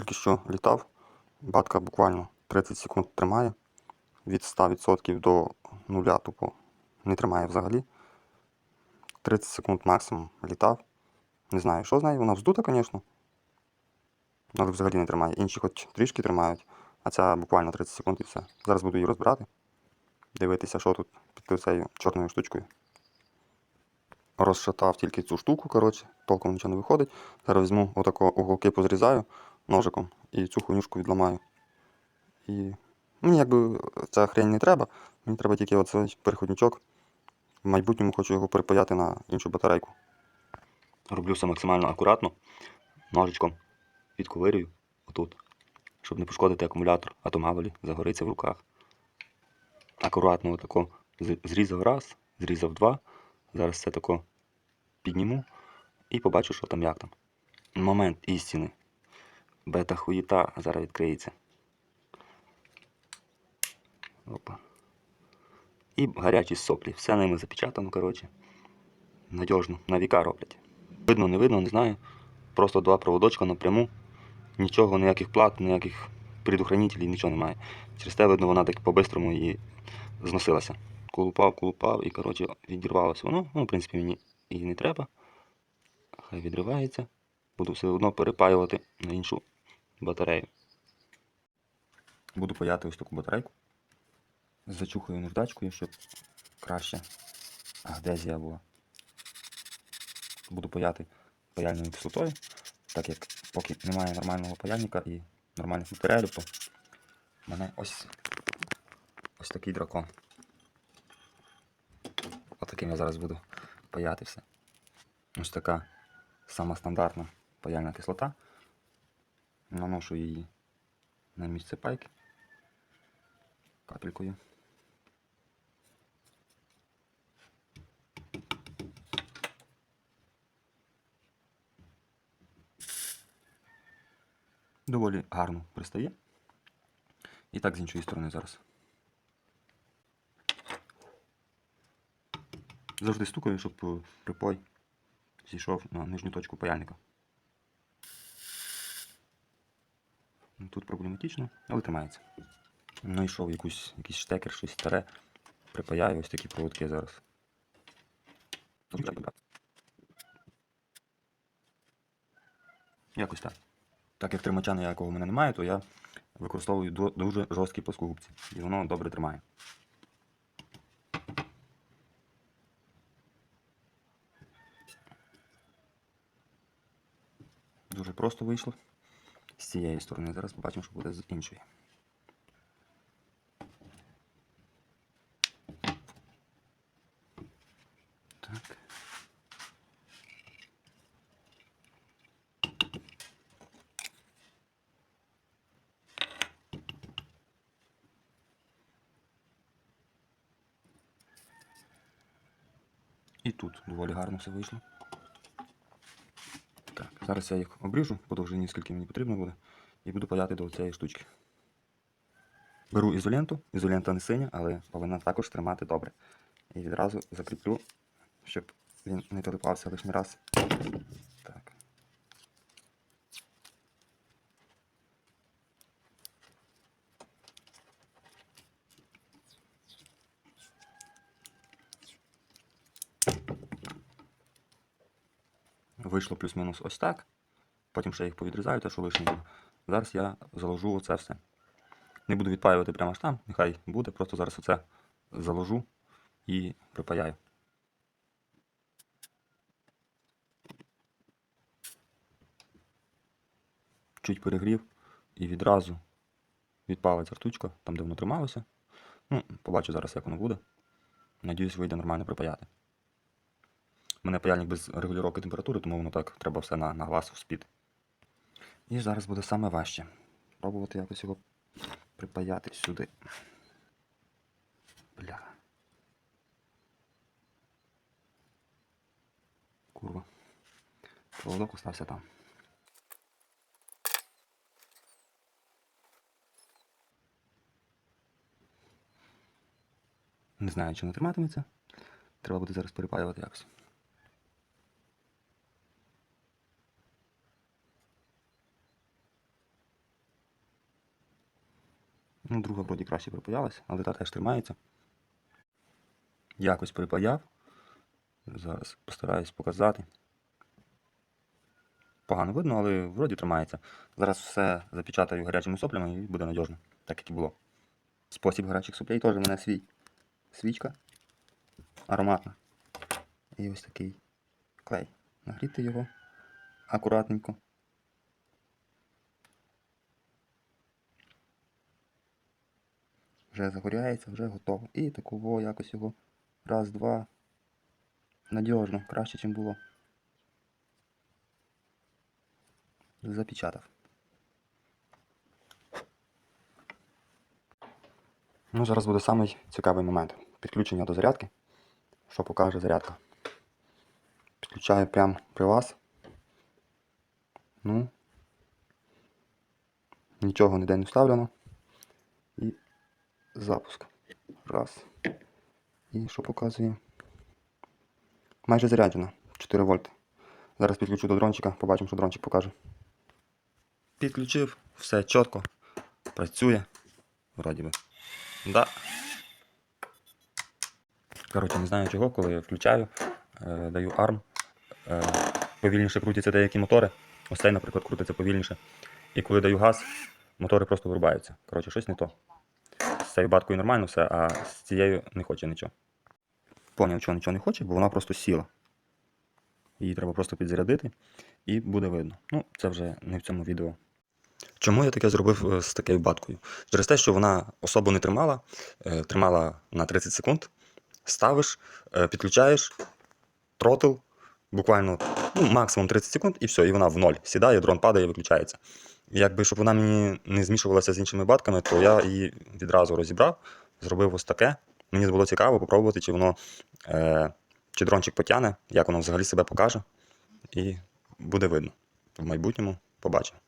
тільки що літав. Батка буквально 30 секунд тримає. Від 100% до нуля тупо не тримає взагалі. 30 секунд максимум літав. Не знаю, що з нею. Вона вздута, звісно. Але взагалі не тримає. Інші хоч трішки тримають, а ця буквально 30 секунд і все. Зараз буду її розбирати. Дивитися, що тут під цією чорною штучкою. Розшатав тільки цю штуку, коротше, толком нічого не виходить. Зараз візьму отако уголки позрізаю ножиком і цю хуйнюшку відламаю. І мені якби ця хрень не треба. Мені треба тільки оцей переходничок. В майбутньому хочу його перепаяти на іншу батарейку. Роблю все максимально акуратно. Ножичком відковирюю отут, щоб не пошкодити акумулятор, а то мало загориться в руках. Акуратно отако зрізав раз, зрізав два. Зараз це тако підніму і побачу, що там як там. Момент істини. Бета хуєта зараз відкриється. Опа. І гарячі соплі. Все ними запечатано, коротше. Надіжно, на віка роблять. Видно, не видно, не знаю. Просто два проводочка напряму. Нічого, ніяких плат, ніяких предохранителів, нічого немає. Через те, видно, вона так по-бистрому і зносилася. Колупав, колупав і, коротше, відірвалося воно. Ну, в принципі, мені і не треба. Хай відривається. Буду все одно перепаювати на іншу батарею. Буду паяти ось таку батарейку. Зачухаю наждачкою, щоб краще адезія була. Буду паяти паяльною кислотою, так як поки немає нормального паяльника і нормальних матеріалів, то в мене ось ось такий дракон. Отаким я зараз буду паяти все. Ось така сама стандартна паяльна кислота. Наношу її на місце пайки капелькою. Доволі гарно пристає. І так з іншої сторони зараз. Завжди стукаю, щоб е, припой зійшов на нижню точку паяльника. Тут проблематично, але тримається. Знайшов якусь, якийсь штекер, щось старе. Припаяю ось такі проводки зараз. Якось так. Так як тримача ніякого в мене немає, то я використовую дуже жорсткі плоскогубці. І воно добре тримає. Дуже просто вийшло. З цієї сторони. Зараз побачимо, що буде з іншої. Так. І тут доволі гарно все вийшло. Зараз я їх обріжу по довжині, скільки мені потрібно буде, і буду паяти до цієї штучки. Беру ізоленту, ізолента не синя, але повинна також тримати добре. І відразу закріплю, щоб він не телепався лишній раз. Вийшло плюс-мінус ось так. Потім ще їх повідрізаю, те, що лишнє було. Зараз я заложу оце все. Не буду відпаювати прямо аж там, нехай буде, просто зараз оце заложу і припаяю. Чуть перегрів і відразу відпалиться ртучка, там де воно трималося. Ну, побачу зараз, як воно буде. Надіюсь, вийде нормально припаяти. У мене паяльник без регулювання температури, тому воно так треба все на, на глаз вспіти. І зараз буде саме важче. Пробувати якось його припаяти сюди. Бля. Курва. Проводок остався там. Не знаю, чи не триматиметься. Треба буде зараз перепаювати якось. Ну, друга вроді краще припаялась, але та теж тримається. Якось припаяв. Зараз постараюсь показати. Погано видно, але вроді тримається. Зараз все запечатаю гарячими соплями і буде надіжно, так як і було. Спосіб гарячих соплей теж в мене свій. Свічка. Ароматна. І ось такий клей. Нагріти його акуратненько. Вже загоряється, вже готово. І такого якось його раз, два. Надіжно, краще, ніж було. Запечатав. Ну, зараз буде самий цікавий момент. Підключення до зарядки. Що покаже зарядка. Підключаю прямо при вас. Ну. Нічого ніде не вставлено. Запуск. Раз. І що показує? Майже заряджено. 4 вольти. Зараз підключу до дрончика, побачимо, що дрончик покаже. Підключив, все чітко. Працює. Вроді би. Да. Коротше, не знаю чого, коли я включаю, е, даю арм. Е, повільніше крутяться деякі мотори. Ось цей, наприклад, крутиться повільніше. І коли даю газ, мотори просто вирубаються. Коротше, щось не то. Цією баткою нормально все, а з цією не хоче нічого. Поняв, чого нічого не хоче, бо вона просто сіла. Її треба просто підзарядити і буде видно. Ну, це вже не в цьому відео. Чому я таке зробив е, з такою баткою? Через те, що вона особо не тримала, е, тримала на 30 секунд, ставиш, е, підключаєш, тротл, буквально ну, максимум 30 секунд, і все, і вона в ноль сідає, дрон падає, виключається. Якби, щоб вона мені не змішувалася з іншими батками, то я її відразу розібрав, зробив ось таке. Мені було цікаво попробувати, чи воно е, чи дрончик потягне, як воно взагалі себе покаже. І буде видно. В майбутньому побачимо.